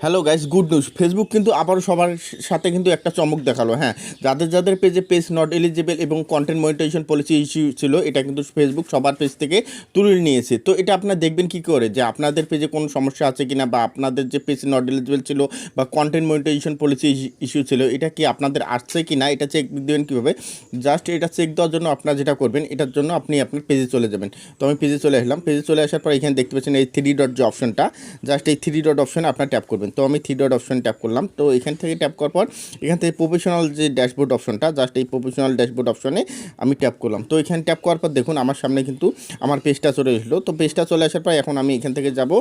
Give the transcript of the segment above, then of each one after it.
Hello guys good news Facebook কিন্তু আবারও সবার সাথে কিন্তু একটা চমক দেখাল হ্যাঁ। যাদের যাদের পেজে পেজ নট এলিজিবল এবং কন্টেন্ট মনিটাইজেশন পলিসি ইস্যু ছিল, এটা কিন্তু ফেসবুক সবার পেজ থেকে তুলে নিয়েছে। তো এটা আপনারা দেখবেন কি করে? যে আপনাদের পেজে কোনো সমস্যা আছে কিনা বা আপনাদের যে পেজ নট এলিজিবল ছিল বা কন্টেন্ট মনিটাইজেশন পলিসি ইস্যু ছিল, এটা কি আপনাদের আসছে কি না এটা চেক দেবেন কীভাবে? জাস্ট এটা চেক দেওয়ার জন্য আপনারা যেটা করবেন, এটার জন্য আপনি আপনার পেজে চলে যাবেন। তো আমি পেজে চলে আসলাম। পেজে চলে আসার পর এখানে দেখতে পাচ্ছেন এই থ্রি ডট যে অপশনটা জাস্ট এই থ্রি ডট অপশন আপনার ট্যাপ করবেন। তো আমি থ্রি ডট অপশন ট্যাপ করলাম। তো এখান থেকে ট্যাপ করার পর, এখান থেকে প্রফেশনাল যে ড্যাশবোর্ড অপশনটা জাস্ট এই প্রফেশনাল ড্যাশবোর্ড অপশনে আমি ট্যাপ করলাম। তো এখানে ট্যাপ করার পর দেখুন, আমার সামনে কিন্তু আমার পেজটা চলে এসলো। তো পেজটা চলে আসার পর এখন আমি এখান থেকে যাব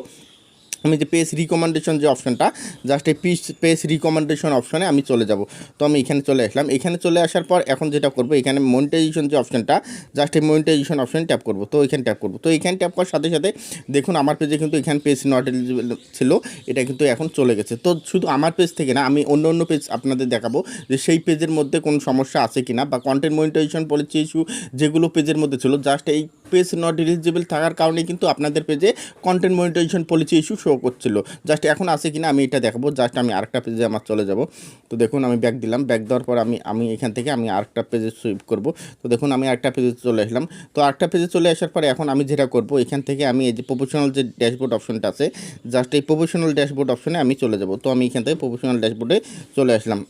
আমি যে পেজ রিকমেন্ডেশন যে অপশনটা জাস্ট এই পিস পেজ রিকমেন্ডেশন অপশনে আমি চলে যাব। তো আমি এখানে চলে আসলাম। এখানে চলে আসার পর এখন যেটা করব, এখানে মনিটাইজেশন যে অপশনটা জাস্ট এই মনিটাইজেশন অপশন ট্যাপ করব। তো এখানে ট্যাপ করব। তো এখানে ট্যাপ করার সাথে সাথে দেখুন, আমার পেজে কিন্তু এখানে পেজ নট এলিজিবল ছিল, এটা কিন্তু এখন চলে গেছে। তো শুধু আমার পেজ থেকে না, আমি অন্য অন্য পেজ আপনাদের দেখাবো যে সেই পেজের মধ্যে কোনো সমস্যা আছে কিনা বা কন্টেন্ট মনিটাইজেশন পলিসি ইস্যু যেগুলো পেজের মধ্যে ছিল জাস্ট এই পেজ নট এলিজিবল থাকার কারণে কিন্তু আপনাদের পেজে content monetization policy issue show করছিল। জাস্ট এখন আছে কিনা আমি এটা দেখাবো। জাস্ট আমি আরেকটা পেজে আমার চলে যাব। তো দেখুন, আমি ব্যাক দিলাম। ব্যাক দেওয়ার পর আমি আমি এখান থেকে আমি আরেকটা পেজে সুইপ করব। তো দেখুন, আমি আরেকটা পেজে চলে আসলাম। তো আরেকটা পেজে চলে আসার পরে এখন আমি যেটা করব, এখান থেকে আমি এই যে প্রফেশনাল যে ড্যাশবোর্ড অপশনটা আছে জাস্ট এই প্রফেশনাল ড্যাশবোর্ড অপশনে আমি চলে যাব। তো আমি এখান থেকে প্রফেশনাল ড্যাশবোর্ডে চলে আসলাম।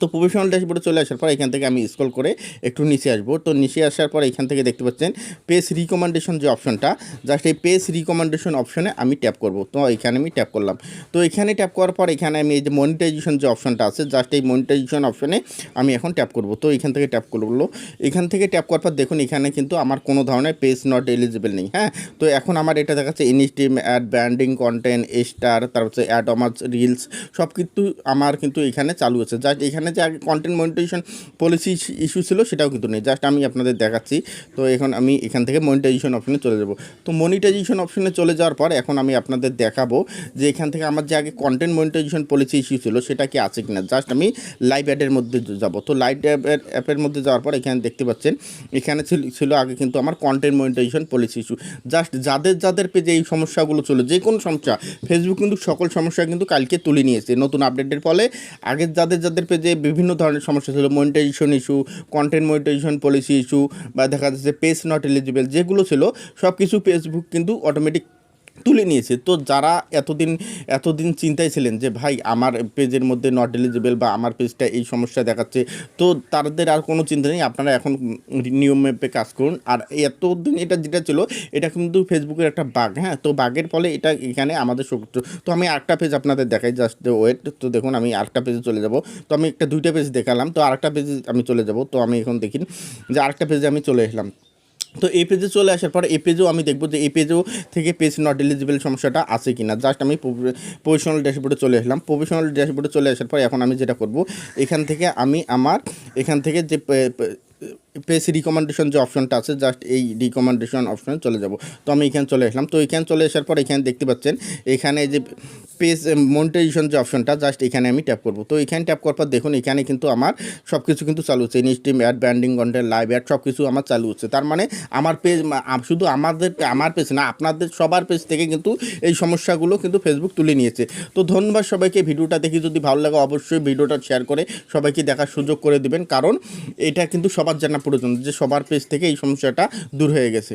তো প্রফেশনাল ড্যাশবোর্ডে চলে আসার পর এখান থেকে আমি স্ক্রল করে একটু নিচে আসব। তো নিচে আসার পর এখান থেকে দেখতে পাচ্ছেন পেজ রিকমেন্ডেশন যে অপশনটা জাস্ট এই পেজ রিকমেন্ডেশন অপশনে আমি ট্যাপ করব। তো এখানে আমি ট্যাপ করলাম। তো এখানে ট্যাপ করার পর এখানে আমি এই যে মনিটাইজেশন যে অপশনটা আছে জাস্ট এই মনিটাইজেশন অপশনে আমি এখন ট্যাপ করব। তো এখান থেকে ট্যাপ করল। এখান থেকে ট্যাপ করার পর দেখুন এখানে কিন্তু আমার কোনো ধরনের পেজ নট এলিজিবল নেই হ্যাঁ? তো এখন আমার এটা দেখাচ্ছে instream ad branding content star তারপর হচ্ছে অ্যাড অমার রিলস সব কিন্তু আমার কিন্তু এখানে চালু আছে। জাস্ট এখানে যে আগে কন্টেন্ট মনিটাইজেশন পলিসি ইস্যু ছিল সেটাও কিন্তু নেই। জাস্ট আমি আপনাদের দেখাচ্ছি। তো এখন আমি এখান থেকে মনিটাইজেশন অপশনে চলে যাব। তো মনিটাইজেশন অপশনে চলে যাওয়ার পর এখন আমি আপনাদের দেখাবো যে এখান থেকে আমার যে আগে কন্টেন্ট মনিটাইজেশন পলিসি ইস্যু ছিল সেটা কি আছে কিনা। জাস্ট আমি লাইভ অ্যাডের মধ্যে যাব। তো লাইভ অ্যাপের অ্যাপের মধ্যে যাওয়ার পর এখানে দেখতে পাচ্ছেন, এখানে ছিল আগে কিন্তু আমার content monetization policy issue just যাদের যাদের পেজে এই সমস্যাগুলো ছিল, যে কোনো সমস্যা ফেসবুক কিন্তু সকল সমস্যা কিন্তু কালকে তুলে নিয়েছে। নতুন আপডেটের ফলে আগের যাদের যাদের পেজে বিভিন্ন ধরনের সমস্যা ছিল monetization issue content monetization policy issue বা দেখা যাচ্ছে পেজ নট এলিজিবল যেগুলো ছিল সব কিছু ফেসবুক কিন্তু অটোমেটিক তুলে নিয়েছে। তো যারা এতদিন এতদিন চিন্তায় ছিলেন যে, ভাই, আমার পেজের মধ্যে নট এলিজিবল বা আমার পেজটা এই সমস্যা দেখাচ্ছে, তো তাদের আর কোনো চিন্তা নেই। আপনারা এখন নিয়ম মেপে কাজ করুন। আর এতদিন এটা যেটা ছিল, এটা কিন্তু ফেসবুকের একটা বাঘ হ্যাঁ? তো বাঘের ফলে এটা এখানে আমাদের শক্তি তো আমি আরেকটা পেজ আপনাদের দেখাই জাস্ট ওয়েট তো দেখুন, আমি আরেকটা পেজে চলে যাব। তো আমি একটা দুইটা পেজ দেখালাম। তো আরেকটা পেজে আমি চলে যাব। তো আমি এখন দেখি যে, আরেকটা পেজে আমি চলে এলাম। তো এই পেজে চলে আসার পর এই পেজেও আমি দেখব যে এই পেজেও থেকে পেজ নট এলিজিবল সমস্যাটা আছে কিনা। জাস্ট আমি প্রফেশনাল ড্যাশবোর্ডে চলে আসলাম। প্রফেশনাল ড্যাশবোর্ডে চলে আসার পর এখন আমি যেটা করব, এখান থেকে আমি আমার, এখান থেকে যে পেজ রিকমেন্ডেশন যে অপশনটা আছে জাস্ট এই রিকমেন্ডেশন অপশনে চলে যাব। তো আমি এখানে চলে আসলাম। তো এখানে চলে আসার পর এখানে দেখতে পাচ্ছেন, এখানে যে পেজ মনিটাইজেশন যে অপশনটা জাস্ট এখানে আমি ট্যাপ করব। তো এখানে ট্যাপ করার পর দেখুন, এখানে কিন্তু আমার সব কিছু কিন্তু চালু হচ্ছে। Instream ad branding content live ad সব কিছু আমার চালু হচ্ছে। তার মানে আমার পেজ শুধু আমাদের, আমার পেজ না, আপনাদের সবার পেজ থেকে কিন্তু এই সমস্যাগুলো কিন্তু ফেসবুক তুলে নিয়েছে। তো ধন্যবাদ সবাইকে। ভিডিওটা দেখে যদি ভালো লাগে, অবশ্যই ভিডিওটা শেয়ার করে সবাইকে দেখার সুযোগ করে দেবেন। কারণ এটা কিন্তু সবার জানা প্রয়োজন যে সবার পেজ থেকে এই সমস্যাটা দূর হয়ে গেছে।